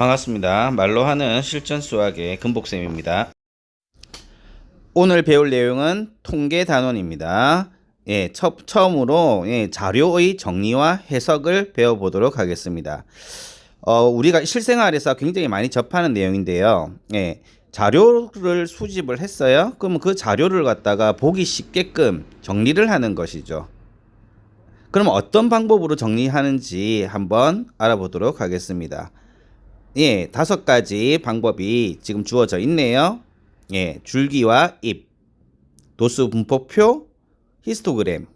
반갑습니다. 말로 하는 실전 수학의 금복쌤입니다. 오늘 배울 내용은 통계 단원입니다. 예, 처, 처음으로 예, 자료의 정리와 해석을 배워보도록 하겠습니다. 어, 우리가 실생활에서 굉장히 많이 접하는 내용인데요. 예, 자료를 수집을 했어요. 그러면 그 자료를 갖다가 보기 쉽게끔 정리를 하는 것이죠. 그럼 어떤 방법으로 정리하는지 한번 알아보도록 하겠습니다. 예, 다섯 가지 방법이 지금 주어져 있네요. 예, 줄기와 잎, 도수 분포표, 히스토그램,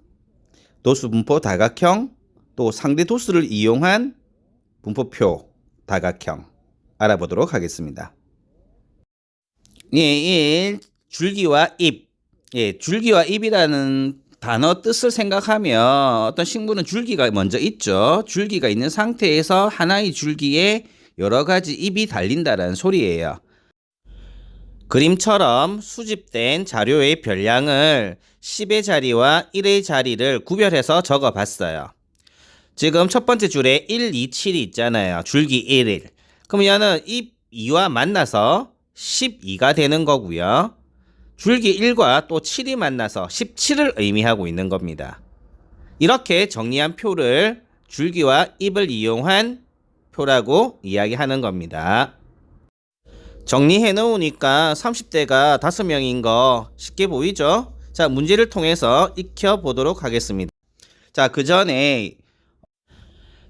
도수 분포 다각형, 또 상대 도수를 이용한 분포표 다각형 알아보도록 하겠습니다. 예, 예, 줄기와 잎. 예, 줄기와 잎이라는 단어 뜻을 생각하면 어떤 식물은 줄기가 먼저 있죠. 줄기가 있는 상태에서 하나의 줄기에 여러 가지 잎이 달린다는 소리예요. 그림처럼 수집된 자료의 별량을 10의 자리와 1의 자리를 구별해서 적어 봤어요. 지금 첫 번째 줄에 1, 2, 7이 있잖아요. 줄기 1일. 그럼 얘는 잎 2와 만나서 12가 되는 거고요. 줄기 1과 또 7이 만나서 17을 의미하고 있는 겁니다. 이렇게 정리한 표를 줄기와 잎을 이용한 표라고 이야기하는 겁니다. 정리해 놓으니까 30대가 5명인 거 쉽게 보이죠? 자, 문제를 통해서 익혀 보도록 하겠습니다. 자, 그 전에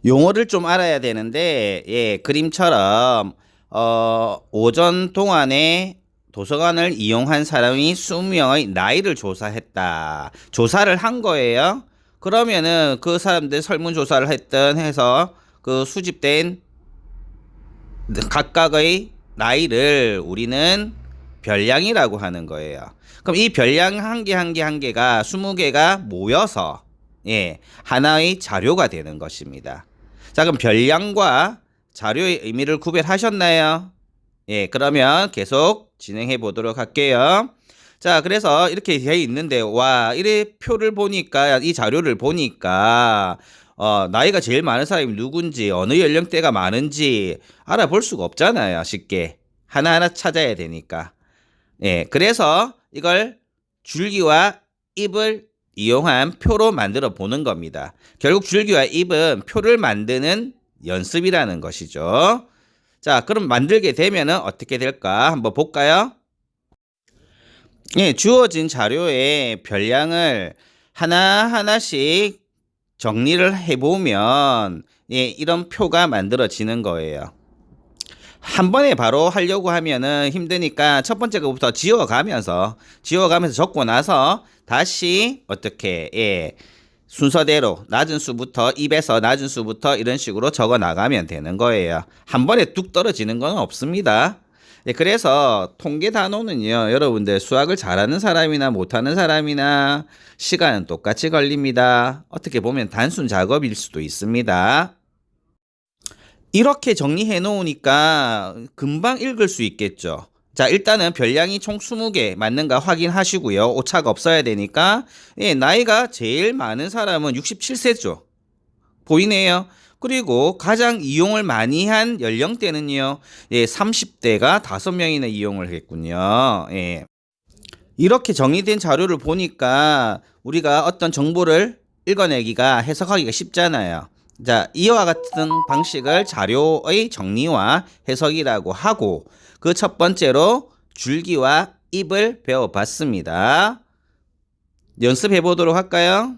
용어를 좀 알아야 되는데, 예, 그림처럼, 어, 오전 동안에 도서관을 이용한 사람이 20명의 나이를 조사했다. 조사를 한 거예요. 그러면은 그 사람들 설문조사를 했던 해서 그 수집된 각각의 나이를 우리는 별량이라고 하는 거예요. 그럼 이 별량 한 개 한 개 한 개가 20개가 모여서 예, 하나의 자료가 되는 것입니다. 자, 그럼 별량과 자료의 의미를 구별하셨나요? 예, 그러면 계속 진행해 보도록 할게요. 자, 그래서 이렇게 되어 있는데, 와, 이래 표를 보니까, 이 자료를 보니까, 어, 나이가 제일 많은 사람이 누군지, 어느 연령대가 많은지 알아볼 수가 없잖아요, 쉽게. 하나하나 찾아야 되니까. 예, 그래서 이걸 줄기와 잎을 이용한 표로 만들어 보는 겁니다. 결국 줄기와 잎은 표를 만드는 연습이라는 것이죠. 자, 그럼 만들게 되면은 어떻게 될까? 한번 볼까요? 예, 주어진 자료의 별량을 하나하나씩 정리를 해보면, 예, 이런 표가 만들어지는 거예요. 한 번에 바로 하려고 하면은 힘드니까 첫 번째 거부터 지워가면서, 지워가면서 적고 나서 다시 어떻게, 예, 순서대로 낮은 수부터 입에서 낮은 수부터 이런 식으로 적어 나가면 되는 거예요. 한 번에 뚝 떨어지는 건 없습니다. 네, 그래서 통계 단어는요, 여러분들 수학을 잘하는 사람이나 못하는 사람이나 시간은 똑같이 걸립니다. 어떻게 보면 단순 작업일 수도 있습니다. 이렇게 정리해 놓으니까 금방 읽을 수 있겠죠. 자, 일단은 별량이 총 20개 맞는가 확인하시고요. 오차가 없어야 되니까. 예, 나이가 제일 많은 사람은 67세죠. 보이네요. 그리고 가장 이용을 많이 한 연령대는요. 예, 30대가 5명이나 이용을 했군요. 예. 이렇게 정리된 자료를 보니까 우리가 어떤 정보를 읽어내기가 해석하기가 쉽잖아요. 자, 이와 같은 방식을 자료의 정리와 해석이라고 하고 그 첫 번째로 줄기와 잎을 배워봤습니다. 연습해 보도록 할까요?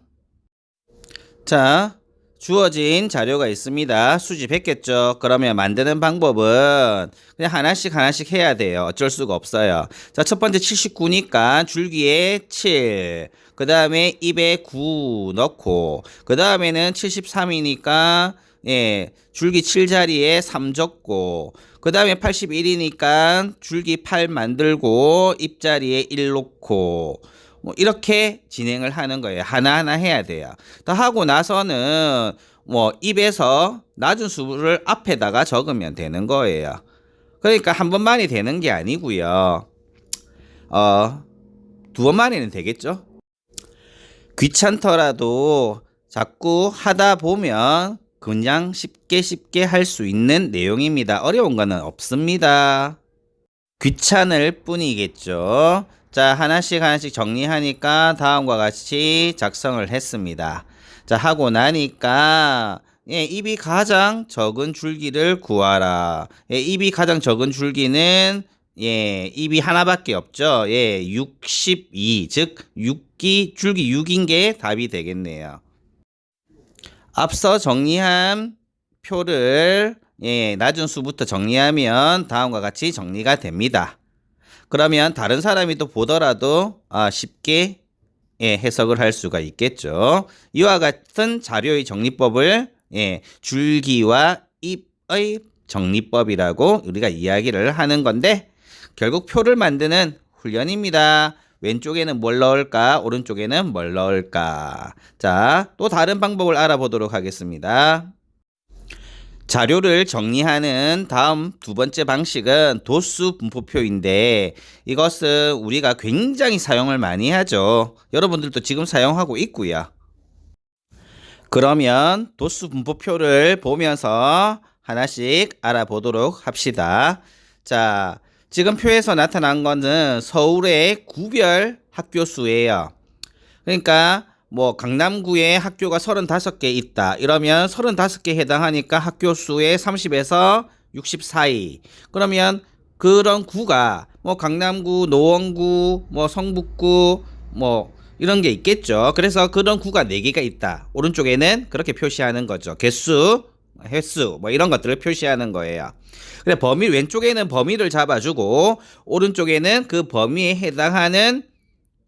자, 주어진 자료가 있습니다. 수집했겠죠. 그러면 만드는 방법은 그냥 하나씩 하나씩 해야 돼요. 어쩔 수가 없어요. 자, 첫 번째 79니까 줄기에 7, 그 다음에 입에 9 넣고, 그 다음에는 73이니까 예, 줄기 7 자리에 3 적고, 그 다음에 81이니까 줄기 8 만들고, 입 자리에 1 놓고, 뭐 이렇게 진행을 하는 거예요. 하나하나 해야 돼요. 더 하고 나서는 뭐 입에서 낮은 수를 앞에다가 적으면 되는 거예요. 그러니까 한 번만이 되는 게 아니고요. 어, 두 번만이는 되겠죠? 귀찮더라도 자꾸 하다 보면 그냥 쉽게 쉽게 할 수 있는 내용입니다. 어려운 거는 없습니다. 귀찮을 뿐이겠죠. 자, 하나씩 하나씩 정리하니까 다음과 같이 작성을 했습니다. 자, 하고 나니까 예, 입이 가장 적은 줄기를 구하라. 예, 입이 가장 적은 줄기는 예, 입이 하나밖에 없죠. 예, 62. 즉 6기 줄기 6인 게 답이 되겠네요. 앞서 정리한 표를 예, 낮은 수부터 정리하면 다음과 같이 정리가 됩니다. 그러면 다른 사람이 또 보더라도 아, 쉽게 예, 해석을 할 수가 있겠죠. 이와 같은 자료의 정리법을 예, 줄기와 잎의 정리법이라고 우리가 이야기를 하는 건데 결국 표를 만드는 훈련입니다. 왼쪽에는 뭘 넣을까? 오른쪽에는 뭘 넣을까? 자, 또 다른 방법을 알아보도록 하겠습니다. 자료를 정리하는 다음 두 번째 방식은 도수 분포표인데 이것은 우리가 굉장히 사용을 많이 하죠. 여러분들도 지금 사용하고 있고요. 그러면 도수 분포표를 보면서 하나씩 알아보도록 합시다. 자, 지금 표에서 나타난 거는 서울의 구별 학교 수예요. 그러니까 뭐 강남구에 학교가 35개 있다. 이러면 35개 해당하니까 학교 수의 30에서 60 사이. 그러면 그런 구가 뭐 강남구, 노원구, 뭐 성북구, 뭐 이런 게 있겠죠. 그래서 그런 구가 4개가 있다. 오른쪽에는 그렇게 표시하는 거죠. 개수, 횟수, 뭐 이런 것들을 표시하는 거예요. 근데 범위, 왼쪽에는 범위를 잡아주고, 오른쪽에는 그 범위에 해당하는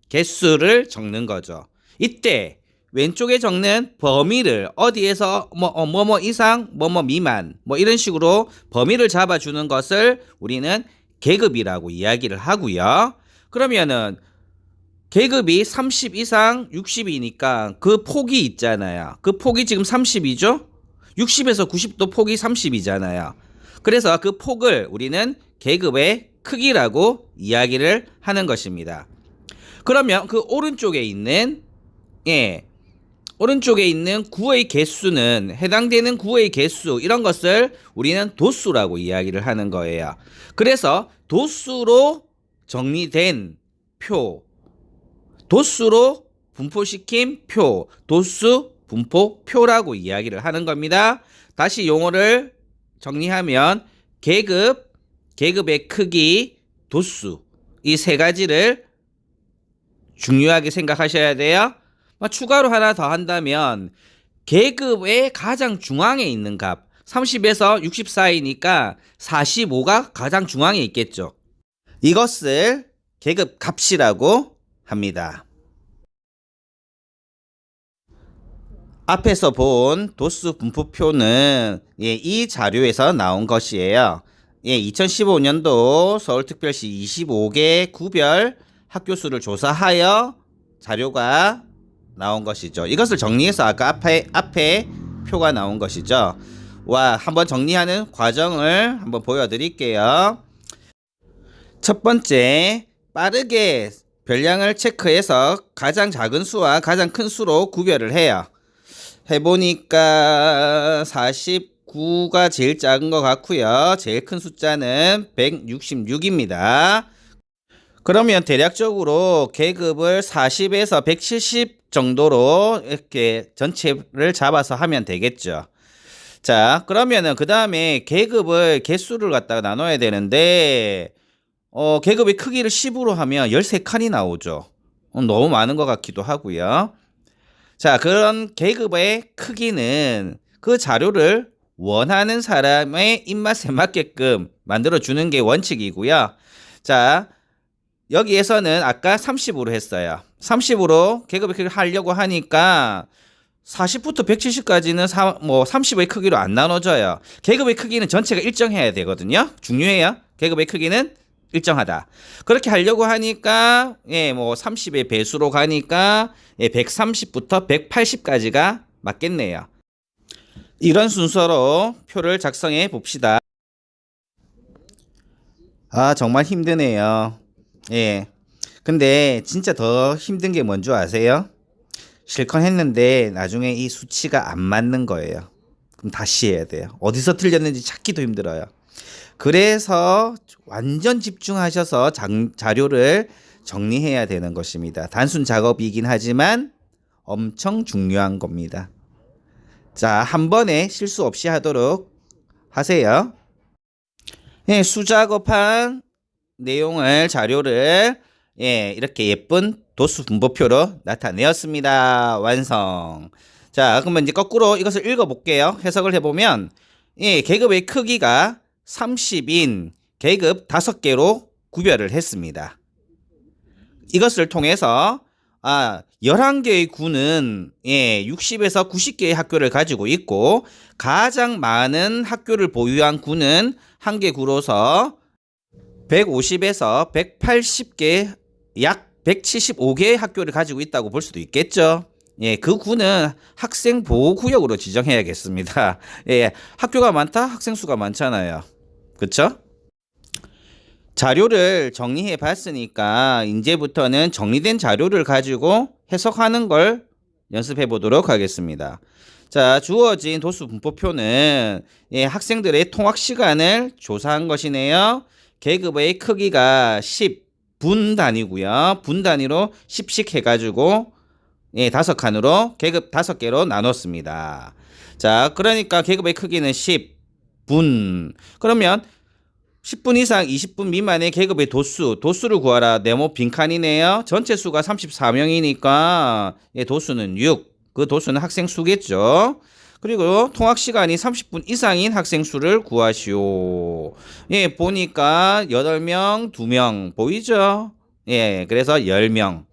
개수를 적는 거죠. 이때, 왼쪽에 적는 범위를 어디에서 뭐, 어, 뭐뭐 이상, 뭐뭐 미만, 뭐 이런 식으로 범위를 잡아주는 것을 우리는 계급이라고 이야기를 하고요. 그러면은 계급이 30 이상 60이니까 그 폭이 있잖아요. 그 폭이 지금 30이죠? 60에서 90도 폭이 30이잖아요. 그래서 그 폭을 우리는 계급의 크기라고 이야기를 하는 것입니다. 그러면 그 오른쪽에 있는 예. 오른쪽에 있는 구의 개수는 해당되는 구의 개수 이런 것을 우리는 도수라고 이야기를 하는 거예요. 그래서 도수로 정리된 표 도수로 분포시킨 표, 도수 분포 표라고 이야기를 하는 겁니다. 다시 용어를 정리하면 계급, 계급의 크기, 도수 이 세 가지를 중요하게 생각하셔야 돼요. 뭐 추가로 하나 더 한다면 계급의 가장 중앙에 있는 값 30에서 60 사이니까 45가 가장 중앙에 있겠죠. 이것을 계급 값이라고 합니다. 앞에서 본 도수 분포표는 예, 이 자료에서 나온 것이에요. 예, 2015년도 서울특별시 25개 구별 학교 수를 조사하여 자료가 나온 것이죠. 이것을 정리해서 아까 앞에 앞에 표가 나온 것이죠. 와, 한번 정리하는 과정을 한번 보여드릴게요. 첫 번째, 빠르게 별량을 체크해서 가장 작은 수와 가장 큰 수로 구별을 해요. 해보니까 49가 제일 작은 것 같고요. 제일 큰 숫자는 166입니다. 그러면 대략적으로 계급을 40에서 170 정도로 이렇게 전체를 잡아서 하면 되겠죠. 자, 그러면은 그 다음에 계급을 개수를 갖다가 나눠야 되는데, 어, 계급의 크기를 10으로 하면 13칸이 나오죠. 어, 너무 많은 것 같기도 하고요. 자, 그런 계급의 크기는 그 자료를 원하는 사람의 입맛에 맞게끔 만들어주는 게 원칙이고요. 자, 여기에서는 아까 30으로 했어요. 30으로 계급의 크기를 하려고 하니까 40부터 170까지는 사, 뭐 30의 크기로 안 나눠져요. 계급의 크기는 전체가 일정해야 되거든요. 중요해요. 계급의 크기는 일정하다. 그렇게 하려고 하니까 예, 뭐 30의 배수로 가니까 예, 130부터 180까지가 맞겠네요. 이런 순서로 표를 작성해 봅시다. 아, 정말 힘드네요. 예. 근데 진짜 더 힘든 게 뭔지 아세요? 실컷 했는데 나중에 이 수치가 안 맞는 거예요. 그럼 다시 해야 돼요. 어디서 틀렸는지 찾기도 힘들어요. 그래서 완전 집중하셔서 장, 자료를 정리해야 되는 것입니다. 단순 작업이긴 하지만 엄청 중요한 겁니다. 자, 한 번에 실수 없이 하도록 하세요. 예, 수작업한 내용을 자료를 예, 이렇게 예쁜 도수 분보표로 나타내었습니다. 완성. 자, 그러면 이제 거꾸로 이것을 읽어 볼게요. 해석을 해 보면 예, 계급의 크기가 30인 계급 5개로 구별을 했습니다. 이것을 통해서 아, 11개의 구는 예, 60에서 90개의 학교를 가지고 있고 가장 많은 학교를 보유한 구는 한개 구로서 150에서 180개 약 175개의 학교를 가지고 있다고 볼 수도 있겠죠. 예, 그 구는 학생 보호 구역으로 지정해야겠습니다. 예, 학교가 많다, 학생 수가 많잖아요. 그렇죠? 자료를 정리해 봤으니까 이제부터는 정리된 자료를 가지고 해석하는 걸 연습해 보도록 하겠습니다. 자, 주어진 도수 분포표는 예, 학생들의 통학 시간을 조사한 것이네요. 계급의 크기가 10분 단위고요. 분 단위로 10씩 해가지고 예, 다섯 칸으로 계급 다섯 개로 나눴습니다. 자, 그러니까 계급의 크기는 10분. 그러면 10분 이상 20분 미만의 계급의 도수, 도수를 구하라. 네모 빈칸이네요. 전체 수가 34명이니까 예, 도수는 6. 그 도수는 학생 수겠죠. 그리고 통학 시간이 30분 이상인 학생 수를 구하시오. 예, 보니까 8명, 2명 보이죠? 예, 그래서 10명.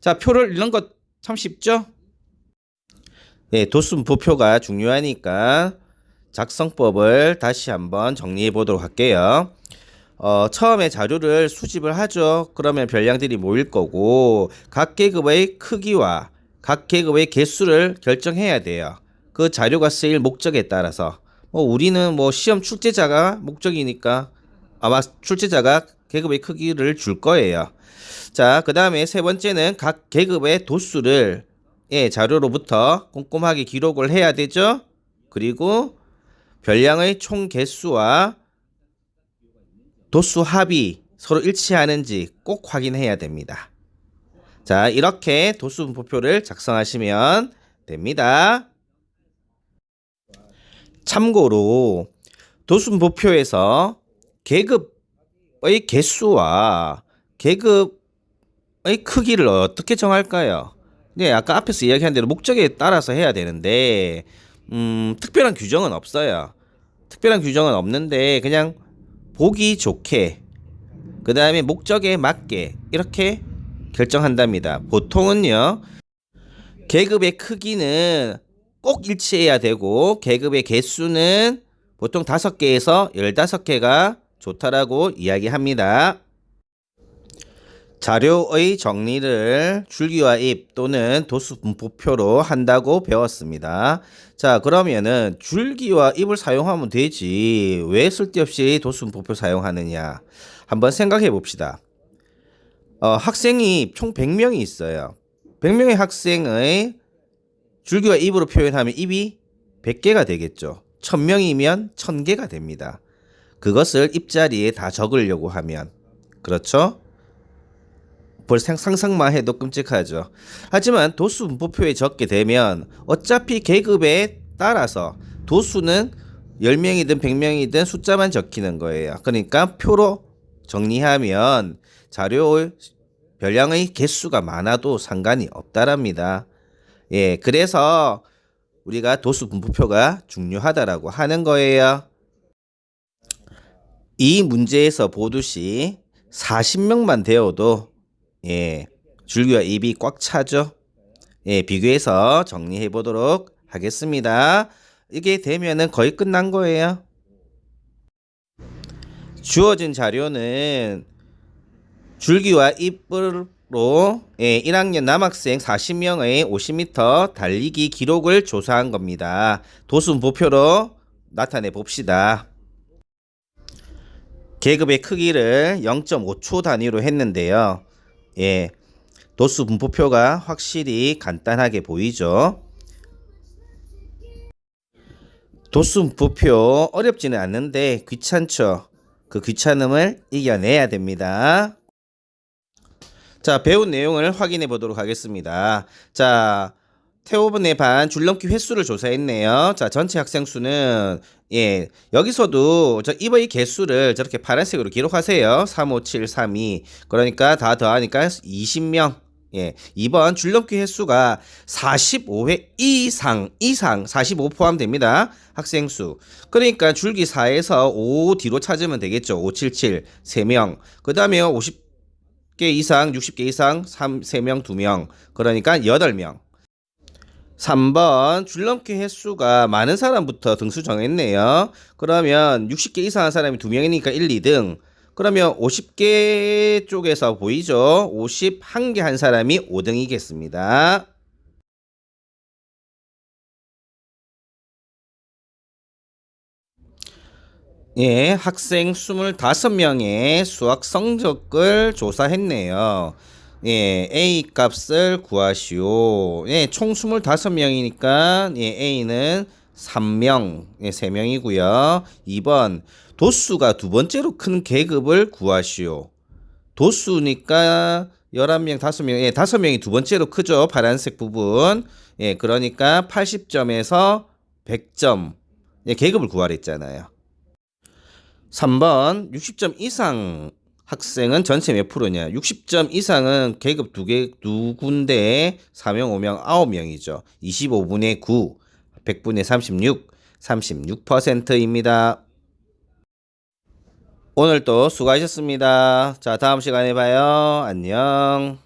자, 표를 읽는 것 참 쉽죠? 예, 도수분포표가 중요하니까 작성법을 다시 한번 정리해 보도록 할게요. 어, 처음에 자료를 수집을 하죠. 그러면 별량들이 모일 거고 각 계급의 크기와 각 계급의 개수를 결정해야 돼요. 그 자료가 쓰일 목적에 따라서 뭐 우리는 뭐 시험 출제자가 목적이니까 아마 출제자가 계급의 크기를 줄 거예요. 자, 그 다음에 세 번째는 각 계급의 도수를 예, 자료로부터 꼼꼼하게 기록을 해야 되죠. 그리고 별량의 총 개수와 도수 합이 서로 일치하는지 꼭 확인해야 됩니다. 자, 이렇게 도수 분포표를 작성하시면 됩니다. 참고로 도수 분포표에서 계급의 개수와 계급의 크기를 어떻게 정할까요? 네, 아까 앞에서 이야기한 대로 목적에 따라서 해야 되는데 음, 특별한 규정은 없어요. 특별한 규정은 없는데 그냥 보기 좋게 그 다음에 목적에 맞게 이렇게 결정한답니다. 보통은요 계급의 크기는 꼭 일치해야 되고 계급의 개수는 보통 다섯 개에서 열다섯 개가 좋다라고 이야기합니다. 자료의 정리를 줄기와 입 또는 도수 분포표로 한다고 배웠습니다. 자, 그러면은 줄기와 입을 사용하면 되지. 왜 쓸데없이 도수 분포표 사용하느냐? 한번 생각해 봅시다. 어, 학생이 총 100명이 있어요. 100명의 학생의 줄기와 입으로 표현하면 입이 100개가 되겠죠. 1000명이면 1000개가 됩니다. 그것을 입자리에 다 적으려고 하면 그렇죠? 벌써 상상만 해도 끔찍하죠. 하지만 도수 분포표에 적게 되면 어차피 계급에 따라서 도수는 10명이든 100명이든 숫자만 적히는 거예요. 그러니까 표로 정리하면 자료 별량의 개수가 많아도 상관이 없다랍니다. 예, 그래서 우리가 도수 분포표가 중요하다라고 하는 거예요. 이 문제에서 보듯이 40명만 되어도 예, 줄기와 입이 꽉 차죠. 예, 비교해서 정리해 보도록 하겠습니다. 이게 되면은 거의 끝난 거예요. 주어진 자료는 줄기와 입으 로 예, 1학년 남학생 40명의 50m 달리기 기록을 조사한 겁니다. 도순보표로 나타내 봅시다. 계급의 크기를 0.5초 단위로 했는데요. 예, 도수 분포표가 확실히 간단하게 보이죠. 도수 부표 어렵지는 않는데 귀찮죠. 그 귀찮음을 이겨내야 됩니다. 자, 배운 내용을 확인해 보도록 하겠습니다. 자, 태호분의 반 줄넘기 횟수를 조사했네요. 자, 전체 학생 수는 예, 여기서도 저 이번 이 개수를 저렇게 파란색으로 기록하세요. 35732. 그러니까 다 더하니까 20명. 예, 이번 줄넘기 횟수가 45회 이상, 이상 45 포함됩니다. 학생 수. 그러니까 줄기 4에서 5 뒤로 찾으면 되겠죠. 577, 3명. 그 다음에 50 개 이상, 60개 이상, 3, 3명, 2명. 그러니까 8명. 3번 줄넘기 횟수가 많은 사람부터 등수 정했네요. 그러면 60개 이상한 사람이 2명이니까 1, 2등. 그러면 50개 쪽에서 보이죠? 51개 한 사람이 5등이겠습니다. 예, 학생 25명의 수학 성적을 조사했네요. 예, A 값을 구하시오. 예, 총 25명이니까 예, A는 3명, 예, 3명이고요. 2번 도수가 두 번째로 큰 계급을 구하시오. 도수니까 11명, 5명, 예, 5명이 두 번째로 크죠. 파란색 부분. 예, 그러니까 80점에서 100점. 예, 계급을 구하랬잖아요. 3번 60점 이상 학생은 전체 몇 프로냐? 60점 이상은 계급 두 개, 두 군데에 4명, 5명, 9명이죠. 25분의 9, 100분의 36, 36%입니다. 오늘도 수고하셨습니다. 자, 다음 시간에 봐요. 안녕.